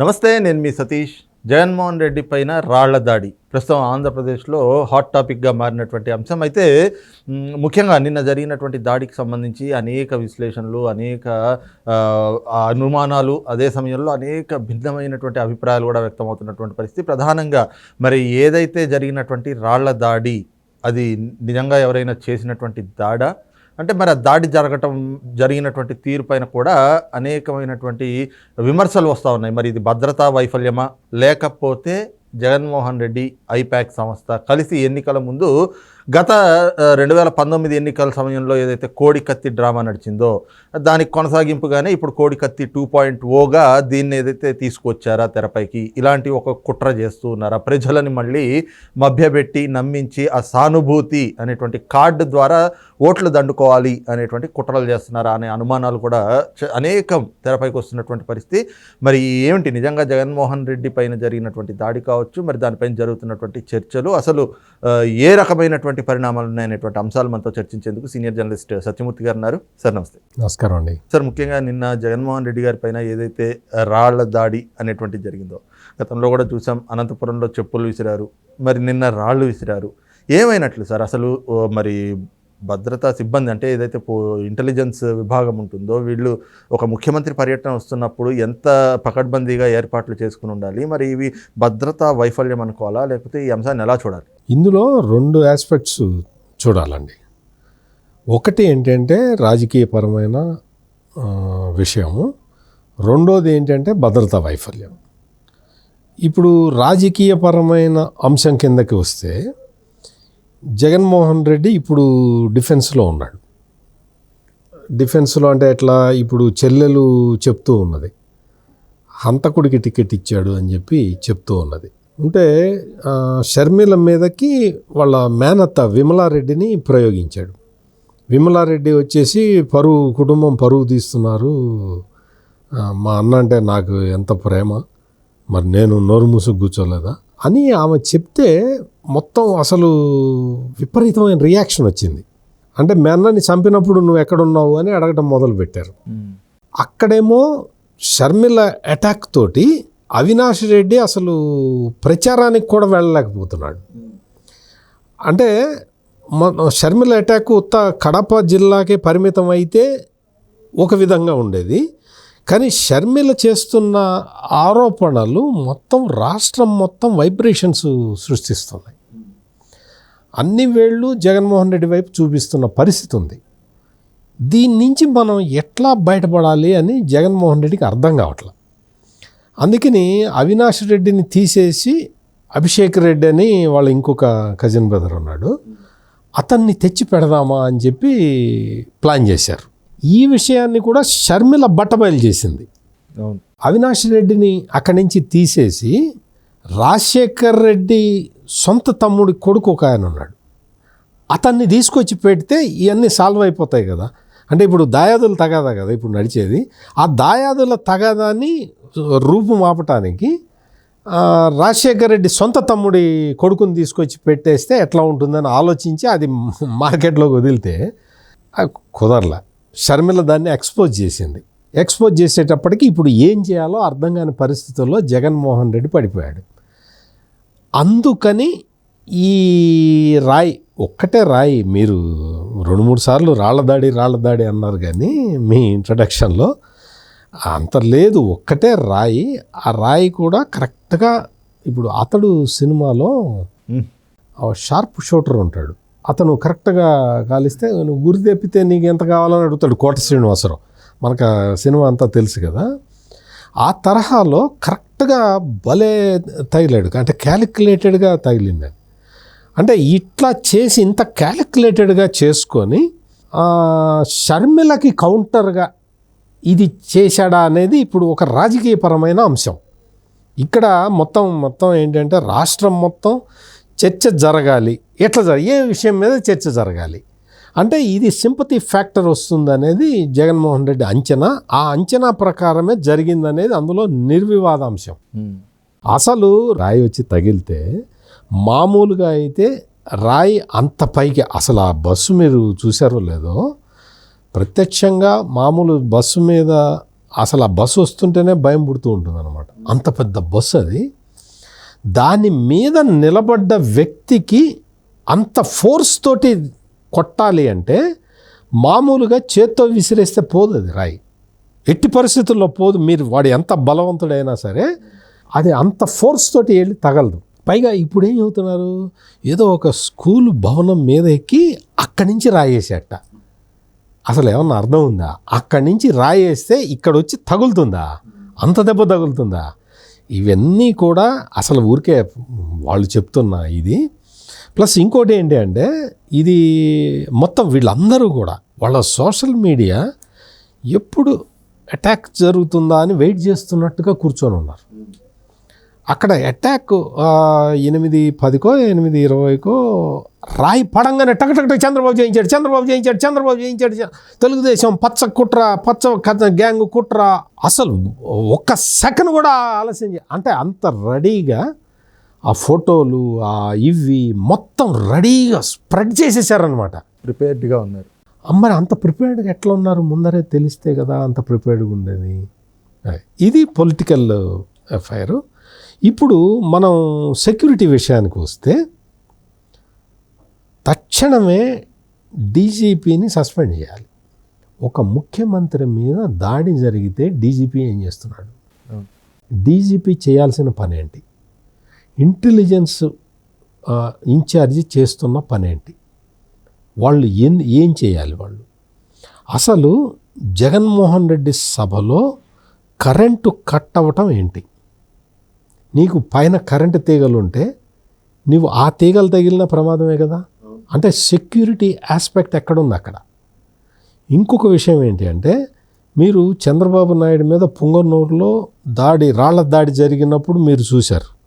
నమస్తే నేను మీ సతీష్. జగన్మోహన్ రెడ్డి పైన రాళ్ళ దాడి. ప్రస్తుతం ఆంధ్రప్రదేశ్లో హాట్ టాపిక్గా మారినటువంటి అంశం. అయితే ముఖ్యంగా నిన్న జరిగినటువంటి దాడికి సంబంధించి అనేక విశ్లేషణలు అనేక అనుమానాలు అదే సమయంలో అనేక భిన్నమైనటువంటి అభిప్రాయాలు కూడా వ్యక్తమవుతున్నటువంటి పరిస్థితి. ప్రధానంగా మరి ఏదైతే జరిగినటువంటి రాళ్ళ దాడి అది నిజంగా ఎవరైనా చేసినటువంటి దాడా? అంటే మరి ఆ దాడి జరగటం జరిగినటువంటి తీరు పైన కూడా అనేకమైనటువంటి విమర్శలు వస్తూ ఉన్నాయి. మరి ఇది భద్రతా వైఫల్యమా? లేకపోతే జగన్మోహన్ రెడ్డి ఐపాక్ సంస్థ కలిసి ఎన్నికల ముందు గత రెండు వేల పంతొమ్మిది ఎన్నికల సమయంలో ఏదైతే కోడి కత్తి డ్రామా నడిచిందో దానికి కొనసాగింపుగానే ఇప్పుడు కోడి కత్తి టూ పాయింట్ ఓగా దీన్ని ఏదైతే తీసుకొచ్చారా తెరపైకి ఇలాంటి ఒక కుట్ర చేస్తూ ఉన్నారా? ప్రజలని మళ్ళీ మభ్యపెట్టి నమ్మించి ఆ సానుభూతి అనేటువంటి కార్డు ద్వారా ఓట్లు దండుకోవాలి అనేటువంటి కుట్రలు చేస్తున్నారా అనే అనుమానాలు కూడా అనేకం తెరపైకి వస్తున్నటువంటి పరిస్థితి. మరి ఏమిటి? నిజంగా జగన్మోహన్ రెడ్డి పైన జరిగినటువంటి దాడి కావచ్చు మరి దానిపైన జరుగుతున్నటువంటి చర్చలు అసలు ఏ రకమైనటువంటి పరిణామాలు ఉన్నాయనేటువంటి అంశాలు మనతో చర్చించేందుకు సీనియర్ జర్నలిస్ట్ సత్యమూర్తి గారు ఉన్నారు. సార్ నమస్తే. నమస్కారం అండి. సార్ ముఖ్యంగా నిన్న జగన్మోహన్ రెడ్డి గారి పైన ఏదైతే రాళ్ళ దాడి అనేటువంటిది జరిగిందో గతంలో కూడా చూసాం అనంతపురంలో చెప్పులు విసిరారు మరి నిన్న రాళ్ళు విసిరారు. ఏమైనట్లు సార్? అసలు మరి భద్రతా సిబ్బంది అంటే ఏదైతే పో ఇంటెలిజెన్స్ విభాగం ఉంటుందో వీళ్ళు ఒక ముఖ్యమంత్రి పర్యటన వస్తున్నప్పుడు ఎంత పకడ్బందీగా ఏర్పాట్లు చేసుకుని ఉండాలి? మరి ఇవి భద్రతా వైఫల్యం అనుకోవాలా? లేకపోతే ఈ అంశాన్ని ఎలా చూడాలి? ఇందులో రెండు ఆస్పెక్ట్స్ చూడాలండి. ఒకటి ఏంటంటే రాజకీయపరమైన విషయము. రెండోది ఏంటంటే భద్రతా వైఫల్యం. ఇప్పుడు రాజకీయపరమైన అంశం కిందకి వస్తే జగన్మోహన్ రెడ్డి ఇప్పుడు డిఫెన్స్లో ఉన్నాడు. డిఫెన్స్లో అంటే ఎట్లా? ఇప్పుడు చెల్లెలు చెప్తూ ఉన్నది. హంతకుడికి టికెట్ ఇచ్చాడు అని చెప్పి చెప్తూ ఉన్నది. ఉంటే షర్మిల మీదకి వాళ్ళ మేనత్త విమలారెడ్డిని ప్రయోగించాడు. విమలారెడ్డి వచ్చేసి పరువు కుటుంబం పరువు తీస్తున్నారు. మా అన్న అంటే నాకు ఎంత ప్రేమ. మరి నేను నోరు మూసుకు కూర్చోలేదా? అని ఆమె చెప్తే మొత్తం అసలు విపరీతమైన రియాక్షన్ వచ్చింది. అంటే మీ అన్నని చంపినప్పుడు నువ్వు ఎక్కడున్నావు అని అడగటం మొదలుపెట్టారు అక్కడేమో షర్మిల అటాక్ తోటి అవినాష్ రెడ్డి అసలు ప్రచారానికి కూడా వెళ్ళలేకపోతున్నాడు. అంటే మన షర్మిల అటాక్ ఉత్త కడప జిల్లాకే పరిమితం అయితే ఒక విధంగా ఉండేది. కానీ షర్మిల చేస్తున్న ఆరోపణలు మొత్తం రాష్ట్రం మొత్తం వైబ్రేషన్స్ సృష్టిస్తున్నాయి. అన్ని వేళ్ళు జగన్మోహన్ రెడ్డి వైపు చూపిస్తున్న పరిస్థితి ఉంది. దీని నుంచి మనం ఎట్లా బయటపడాలి అని జగన్మోహన్ రెడ్డికి అర్థం కావట్లేదు అందుకని అవినాష్ రెడ్డిని తీసేసి అభిషేక్ రెడ్డి అని వాళ్ళ ఇంకొక కజిన్ బ్రదర్ ఉన్నాడు. అతన్ని తెచ్చి పెడదామా అని చెప్పి ప్లాన్ చేశారు. ఈ విషయాన్ని కూడా షర్మిల బట్టబయలు చేసింది అవును. అవినాష్ రెడ్డిని అక్కడి నుంచి తీసేసి రాజశేఖర్ రెడ్డి సొంత తమ్ముడి కొడుకు ఒక ఆయన ఉన్నాడు. అతన్ని తీసుకొచ్చి పెడితే ఇవన్నీ సాల్వ్ అయిపోతాయి కదా. అంటే ఇప్పుడు దాయాదుల తగాదా కదా ఇప్పుడు నడిచేది. ఆ దాయాదుల తగాదాన్ని రూపు మాపటానికి రాజశేఖర్ రెడ్డి సొంత తమ్ముడి కొడుకుని తీసుకొచ్చి పెట్టేస్తే ఎట్లా ఉంటుందని ఆలోచించి అది మార్కెట్లోకి వదిలితే కుదరలే. షర్మిల దాన్ని ఎక్స్పోజ్ చేసింది. ఎక్స్పోజ్ చేసేటప్పటికి ఇప్పుడు ఏం చేయాలో అర్థం కాని పరిస్థితుల్లో జగన్మోహన్ రెడ్డి పడిపోయాడు. అందుకని ఈ రాయి ఒక్కటే రాయి మీరు రెండు మూడు సార్లు రాళ్ళ దాడి రాళ్ళ దాడి అన్నారు కానీ మీ ఇంట్రడక్షన్లో అంత లేదు ఒక్కటే రాయి. ఆ రాయి కూడా కరెక్ట్గా ఇప్పుడు అతడు సినిమాలో షార్ప్ షూటర్ ఉంటాడు. అతను కరెక్ట్గా కాలిస్తే నువ్వు గురి తెప్పితే నీకు ఎంత కావాలని అడుగుతాడు కోట శ్రీనివాసరావు. మనకు సినిమా అంతా తెలుసు కదా. ఆ తరహాలో కరెక్ట్గా భలే తగిలాడు. అంటే క్యాలిక్యులేటెడ్గా తగిలింది. అంటే ఇట్లా చేసి ఇంత క్యాలిక్యులేటెడ్గా చేసుకొని షర్మిలకి కౌంటర్గా ఇది చేశాడా అనేది ఇప్పుడు ఒక రాజకీయపరమైన అంశం. ఇక్కడ మొత్తం మొత్తం ఏంటంటే రాష్ట్రం మొత్తం చర్చ జరగాలి. ఎట్లా జరగాలి ఏ విషయం మీద చర్చ జరగాలి? అంటే ఇది సింపతి ఫ్యాక్టర్ వస్తుంది అనేది జగన్మోహన్ రెడ్డి అంచనా. ఆ అంచనా ప్రకారమే జరిగిందనేది అందులో నిర్వివాదాంశం. అసలు రాయి వచ్చి తగిలితే మామూలుగా అయితే రాయి అంత పైకి అసలు ఆ బస్సు మీరు చూసారో లేదో ప్రత్యక్షంగా మామూలు బస్సు మీద అసలు ఆ బస్సు వస్తుంటేనే భయం పుడుతూ ఉంటుంది అనమాట అంత పెద్ద బస్సు అది. దాని మీద నిలబడ్డ వ్యక్తికి అంత ఫోర్స్ తోటి కొట్టాలి అంటే మామూలుగా చేత్తో విసిరేస్తే పోదు అది రాయి. ఎట్టి పరిస్థితుల్లో పోదు. మీరు వాడు ఎంత బలవంతుడైనా సరే అది అంత ఫోర్స్ తోటి వెళ్ళి తగలదు. పైగా ఇప్పుడు ఏం చెబుతున్నారు? ఏదో ఒక స్కూల్ భవనం మీద ఎక్కి అక్కడి నుంచి రాయేసేట. అసలు ఏమన్నా అర్థం ఉందా? అక్కడి నుంచి రాయేస్తే ఇక్కడ వచ్చి తగులుతుందా? అంత దెబ్బ తగులుతుందా? ఇవన్నీ కూడా అసలు ఊరికే వాళ్ళు చెప్తున్న ఇది. ప్లస్ ఇంకోటి ఏంటి అంటే ఇది మొత్తం వీళ్ళందరూ కూడా వాళ్ళ సోషల్ మీడియా ఎప్పుడు అటాక్ జరుగుతుందా అని వెయిట్ చేస్తున్నట్టుగా కూర్చొని ఉన్నారు. అక్కడ అటాక్ ఎనిమిది పదికో ఎనిమిది ఇరవైకో రాయి పడంగానే టక్ టక్ టక్ చంద్రబాబు చేయించాడు చంద్రబాబు చేయించాడు చంద్రబాబు చేయించాడు తెలుగుదేశం పచ్చ కుట్ర పచ్చ కథ గ్యాంగ్ కుట్ర. అసలు ఒక్క సెకండ్ కూడా ఆలస్యం అంటే అంత రెడీగా ఆ ఫోటోలు ఆ ఇవి మొత్తం రెడీగా స్ప్రెడ్ చేసేసారనమాట ప్రిపేర్డ్గా ఉన్నారు. మరి అంత ప్రిపేర్డ్గా ఎట్లా ఉన్నారు? ముందరే తెలిస్తే కదా అంత ప్రిపేర్డ్గా ఉండేది. ఇది పొలిటికల్ ఎఫ్ఐఆర్ ఇప్పుడు మనం సెక్యూరిటీ విషయానికి వస్తే తక్షణమే డీజీపీని సస్పెండ్ చేయాలి. ఒక ముఖ్యమంత్రి మీద దాడి జరిగితే డీజీపీ ఏం చేస్తున్నాడు? డీజీపీ చేయాల్సిన పని ఏంటి? ఇంటెలిజెన్స్ ఇన్ఛార్జి చేస్తున్న పని ఏంటి? వాళ్ళు ఏం ఏం చేయాలి వాళ్ళు? అసలు జగన్మోహన్ రెడ్డి సభలో కరెంటు కట్ అవ్వటం ఏంటి? నీకు పైన కరెంటు తీగలు ఉంటే నీవు ఆ తీగలు తగిలిన ప్రమాదమే కదా? అంటే సెక్యూరిటీ ఆస్పెక్ట్ ఎక్కడుంది అక్కడ? ఇంకొక విషయం ఏంటి అంటే మీరు చంద్రబాబు నాయుడు మీద పుంగనూరులో దాడి రాళ్ళ దాడి జరిగినప్పుడు మీరు చూశారు.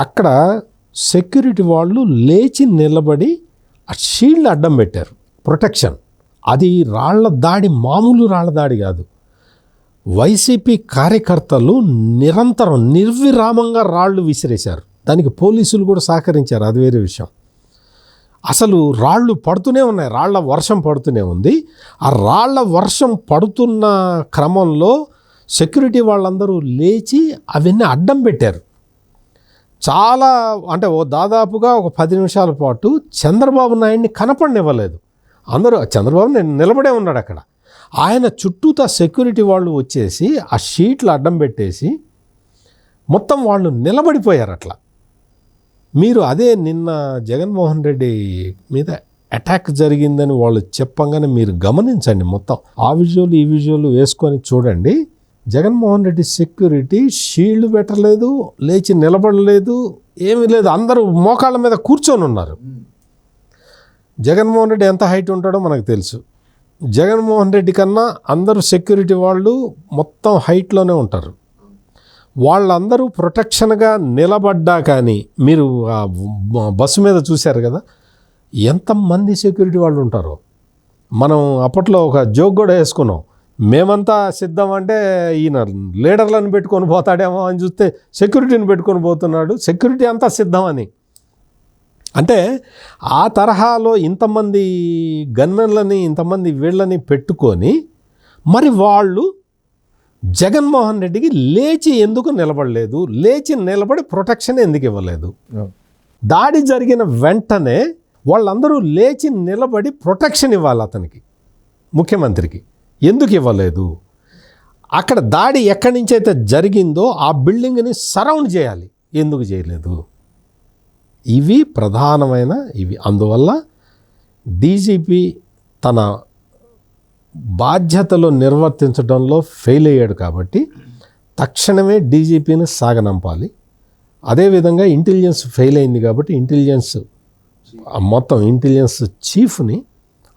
అక్కడ సెక్యూరిటీ వాళ్ళు లేచి నిలబడి ఆ షీల్డ్ అడ్డం పెట్టారు. ప్రొటెక్షన్ అది రాళ్ళ దాడి మామూలు రాళ్ళ దాడి కాదు. వైసీపీ కార్యకర్తలు నిరంతరం నిర్విరామంగా రాళ్ళు విసిరేశారు. దానికి పోలీసులు కూడా సహకరించారు. అది వేరే విషయం. అసలు రాళ్ళు పడుతూనే ఉన్నాయి. రాళ్ళ వర్షం పడుతూనే ఉంది. ఆ రాళ్ళ వర్షం పడుతున్న క్రమంలో సెక్యూరిటీ వాళ్ళందరూ లేచి అవన్నీ అడ్డం పెట్టారు. చాలా అంటే ఓ దాదాపుగా ఒక పది నిమిషాల పాటు చంద్రబాబు నాయుడిని కనపడనివ్వలేదు. అందరూ చంద్రబాబు నేను నిలబడే ఉన్నాడు అక్కడ. ఆయన చుట్టూతా సెక్యూరిటీ వాళ్ళు వచ్చేసి ఆ షీట్లు అడ్డం పెట్టేసి మొత్తం వాళ్ళు నిలబడిపోయారు అట్లా. మీరు అదే నిన్న జగన్మోహన్ రెడ్డి మీద అటాక్ జరిగిందని వాళ్ళు చెప్పంగానే మీరు గమనించండి మొత్తం. ఆ విజువల్ ఈ విజువల్ వేసుకొని చూడండి. జగన్మోహన్ రెడ్డి సెక్యూరిటీ షీల్డ్ పెట్టలేదు లేచి నిలబడలేదు ఏమీ లేదు. అందరూ మోకాళ్ళ మీద కూర్చొని ఉన్నారు. జగన్మోహన్ రెడ్డి ఎంత హైట్ ఉంటాడో మనకు తెలుసు. జగన్మోహన్ రెడ్డి కన్నా అందరూ సెక్యూరిటీ వాళ్ళు మొత్తం హైట్లోనే ఉంటారు. వాళ్ళందరూ ప్రొటెక్షన్గా నిలబడ్డా కానీ మీరు ఆ బస్సు మీద చూశారు కదా ఎంతమంది సెక్యూరిటీ వాళ్ళు ఉంటారో. మనం అప్పట్లో ఒక జోక్ కూడా వేసుకున్నాం. మేమంతా సిద్ధం అంటే ఈయన లీడర్లను పెట్టుకొని పోతాడేమో అని చూస్తే సెక్యూరిటీని పెట్టుకొని పోతున్నాడు. సెక్యూరిటీ అంతా సిద్ధం అని. అంటే ఆ తరహాలో ఇంతమంది గన్మెన్లని ఇంతమంది వీళ్ళని పెట్టుకొని మరి వాళ్ళు జగన్మోహన్ రెడ్డికి లేచి ఎందుకు నిలబడలేదు? లేచి నిలబడి ప్రొటెక్షన్ ఎందుకు ఇవ్వలేదు? దాడి జరిగిన వెంటనే వాళ్ళందరూ లేచి నిలబడి ప్రొటెక్షన్ ఇవ్వాలి అతనికి ముఖ్యమంత్రికి. ఎందుకు ఇవ్వలేదు? అక్కడ దాడి ఎక్కడి నుంచి అయితే జరిగిందో ఆ బిల్డింగ్ని సరౌండ్ చేయాలి. ఎందుకు చేయలేదు? ఇవి ప్రధానమైన ఇవి. అందువల్ల డీజీపీ తన బాధ్యతలు నిర్వర్తించడంలో ఫెయిల్ అయ్యాడు కాబట్టి తక్షణమే డీజీపీని సాగనంపాలి అదేవిధంగా ఇంటెలిజెన్స్ ఫెయిల్ అయింది కాబట్టి ఇంటెలిజెన్స్ మొత్తం ఇంటెలిజెన్స్ చీఫ్ని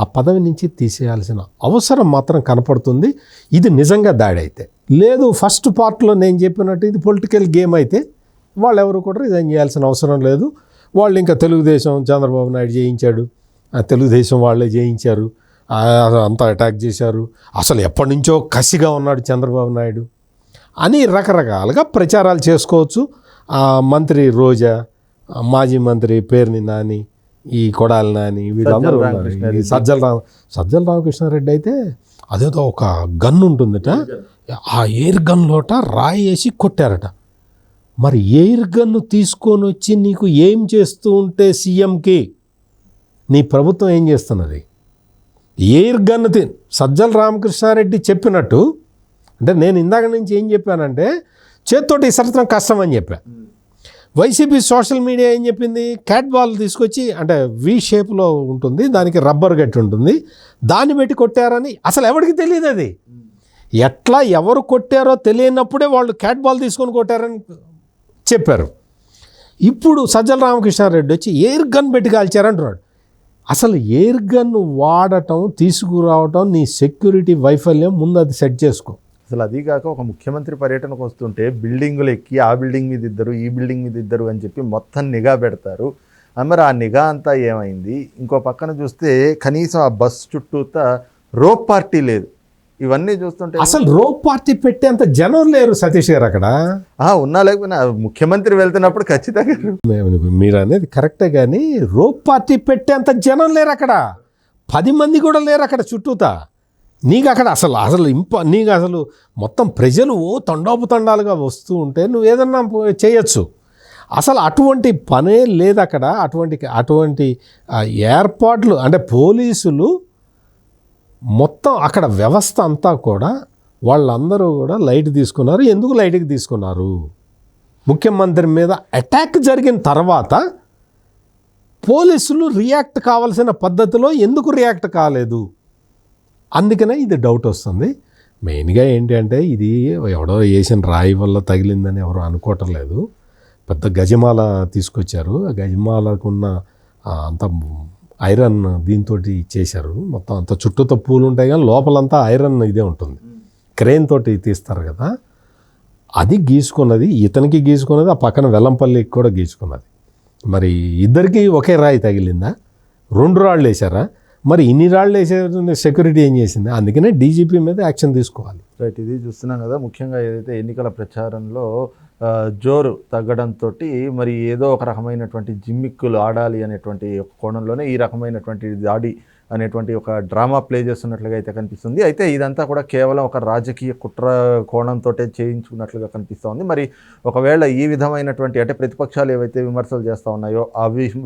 ఆ పదవి నుంచి తీసేయాల్సిన అవసరం మాత్రం కనపడుతుంది. ఇది నిజంగా దాడి అయితే. లేదు ఫస్ట్ పార్ట్లో నేను చెప్పినట్టు ఇది పొలిటికల్ గేమ్ అయితే వాళ్ళు ఎవరు కూడా రిజైన్ చేయాల్సిన అవసరం లేదు. వాళ్ళు ఇంకా తెలుగుదేశం చంద్రబాబు నాయుడు చేయించాడు ఆ తెలుగుదేశం వాళ్ళే చేయించారు అంతా అటాక్ చేశారు. అసలు ఎప్పటి నుంచో కసిగా ఉన్నాడు చంద్రబాబు నాయుడు అని రకరకాలుగా ప్రచారాలు చేసుకోవచ్చు. ఆ మంత్రి రోజా మాజీ మంత్రి పేరుని నాని ఈ కొడాలి నాని వీళ్ళందరూ సజ్జల రామ సజ్జల రామకృష్ణారెడ్డి అయితే అదేదో ఒక గన్ ఉంటుందట ఆ ఎయిర్ గన్ లోట రాయి వేసి కొట్టారట. మరి ఎయిర్ గన్ను తీసుకొని వచ్చి నీకు ఏం చేస్తూ ఉంటే సీఎంకి? నీ ప్రభుత్వం ఏం చేస్తున్నది? ఎయిర్ గన్ తి సజ్జల రామకృష్ణారెడ్డి చెప్పినట్టు అంటే నేను ఇందాక నుంచి ఏం చెప్పానంటే చేత్తోటి ఇసరతం కష్టం అని చెప్పా. వైసీపీ సోషల్ మీడియా ఏం చెప్పింది? క్యాట్ బాల్ తీసుకొచ్చి అంటే వి షేప్లో ఉంటుంది దానికి రబ్బర్ గట్టి ఉంటుంది దాన్ని పెట్టి కొట్టారని అసలు ఎవరికి తెలియదు అది ఎట్లా ఎవరు కొట్టారో తెలియనప్పుడే వాళ్ళు క్యాట్ బాల్ తీసుకొని కొట్టారని చెప్పారు. ఇప్పుడు సజ్జల రామకృష్ణారెడ్డి వచ్చి ఎయిర్ గన్ పెట్టి కాల్చారంటున్నాడు. అసలు ఎయిర్ గన్ వాడటం తీసుకురావటం నీ సెక్యూరిటీ వైఫల్యం ముందు అది సెట్ చేసుకో. అసలు అది కాక ఒక ముఖ్యమంత్రి పర్యటనకు వస్తుంటే బిల్డింగులు ఎక్కి ఆ బిల్డింగ్ మీద ఇద్దరు ఈ బిల్డింగ్ మీద ఇద్దరు అని చెప్పి మొత్తం నిఘా పెడతారు. మరి ఆ నిఘా అంతా ఏమైంది? ఇంకో పక్కన చూస్తే కనీసం ఆ బస్ చుట్టూతా రోప్ పార్టీ లేదు. ఇవన్నీ చూస్తుంటే అసలు రోప్ పార్టీ పెట్టేంత జనం లేరు సతీష్ గారు అక్కడ? ఆ, ఉన్నా లేకపోయినా ముఖ్యమంత్రి వెళ్తున్నప్పుడు ఖచ్చితంగా మీరు అనేది కరెక్టే కానీ రోప్ పార్టీ పెట్టేంత జనం లేరు అక్కడ. పది మంది కూడా లేరు అక్కడ చుట్టూతా. నీకు అక్కడ అసలు అసలు ఇంప నీకు అసలు మొత్తం ప్రజలు ఓ తండోపతండాలుగా వస్తూ ఉంటే నువ్వు ఏదన్నా చేయొచ్చు. అసలు అటువంటి పనే లేదు అక్కడ. అటువంటి అటువంటి ఏర్పాట్లు అంటే పోలీసులు మొత్తం అక్కడ వ్యవస్థ అంతా కూడా వాళ్ళందరూ కూడా లైట్ తీసుకున్నారు. ఎందుకు లైట్కి తీసుకున్నారు? ముఖ్యమంత్రి మీద అటాక్ జరిగిన తర్వాత పోలీసులు రియాక్ట్ కావాల్సిన పద్ధతిలో ఎందుకు రియాక్ట్ కాలేదు? అందుకనే ఇది డౌట్ వస్తుంది. మెయిన్గా ఏంటి అంటే ఇది ఎవడో వేసిన రాయి వల్ల తగిలిందని ఎవరు అనుకోవటం లేదు పెద్ద గజమాల తీసుకొచ్చారు. ఆ గజమాలకున్న అంత ఐరన్ దీంతో చేశారు. మొత్తం అంత చుట్టూతో పూలు ఉంటాయి కానీ లోపలంతా ఐరన్ ఇదే ఉంటుంది. క్రెయిన్ తోటి తీస్తారు కదా అది గీసుకున్నది ఇతనికి గీసుకున్నది ఆ పక్కన వెల్లంపల్లికి కూడా గీసుకున్నది. మరి ఇద్దరికి ఒకే రాయి తగిలిందా? రెండు రాళ్ళు వేశారా? మరి ఇన్ని రాళ్ళు వేసే సెక్యూరిటీ ఏం చేసింది? అందుకనే డీజీపీ మీద యాక్షన్ తీసుకోవాలి. రైట్ ఇది చూస్తున్నాం కదా. ముఖ్యంగా ఏదైతే ఎన్నికల ప్రచారంలో జోరు తగ్గడంతో మరి ఏదో ఒక రకమైనటువంటి జిమ్మిక్కులు ఆడాలి అనేటువంటి కోణంలోనే ఈ రకమైనటువంటి దాడి అనేటువంటి ఒక డ్రామా ప్లే చేస్తున్నట్లుగా అయితే కనిపిస్తుంది. అయితే ఇదంతా కూడా కేవలం ఒక రాజకీయ కుట్ర కోణంతో చేయించుకున్నట్లుగా కనిపిస్తోంది. మరి ఒకవేళ ఈ విధమైనటువంటి అంటే ప్రతిపక్షాలు ఏవైతే విమర్శలు చేస్తూ ఉన్నాయో ఆ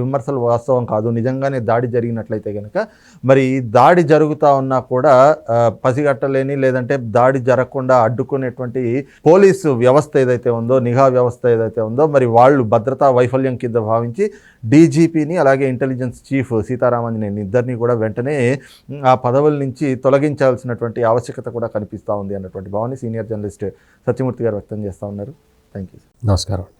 విమర్శలు వాస్తవం కాదు నిజంగానే దాడి జరిగినట్లయితే కనుక మరి ఈ దాడి జరుగుతూ ఉన్నా కూడా పసిగట్టలేని లేదంటే దాడి జరగకుండా అడ్డుకునేటువంటి పోలీసు వ్యవస్థ ఏదైతే ఉందో నిఘా వ్యవస్థ ఏదైతే ఉందో మరి వాళ్ళు భద్రతా వైఫల్యం కింద భావించి డీజీపీని అలాగే ఇంటెలిజెన్స్ చీఫ్ సీతారామన్ ఇద్దరిని కూడా వెంటనే ఆ పదవుల నుంచి తొలగించాల్సినటువంటి ఆవశ్యకత కూడా కనిపిస్తూ ఉంది అన్నటువంటి భావాన్ని సీనియర్ జర్నలిస్ట్ సత్యమూర్తి గారు వ్యక్తం చేస్తూ ఉన్నారు. థ్యాంక్ యూ నమస్కారం.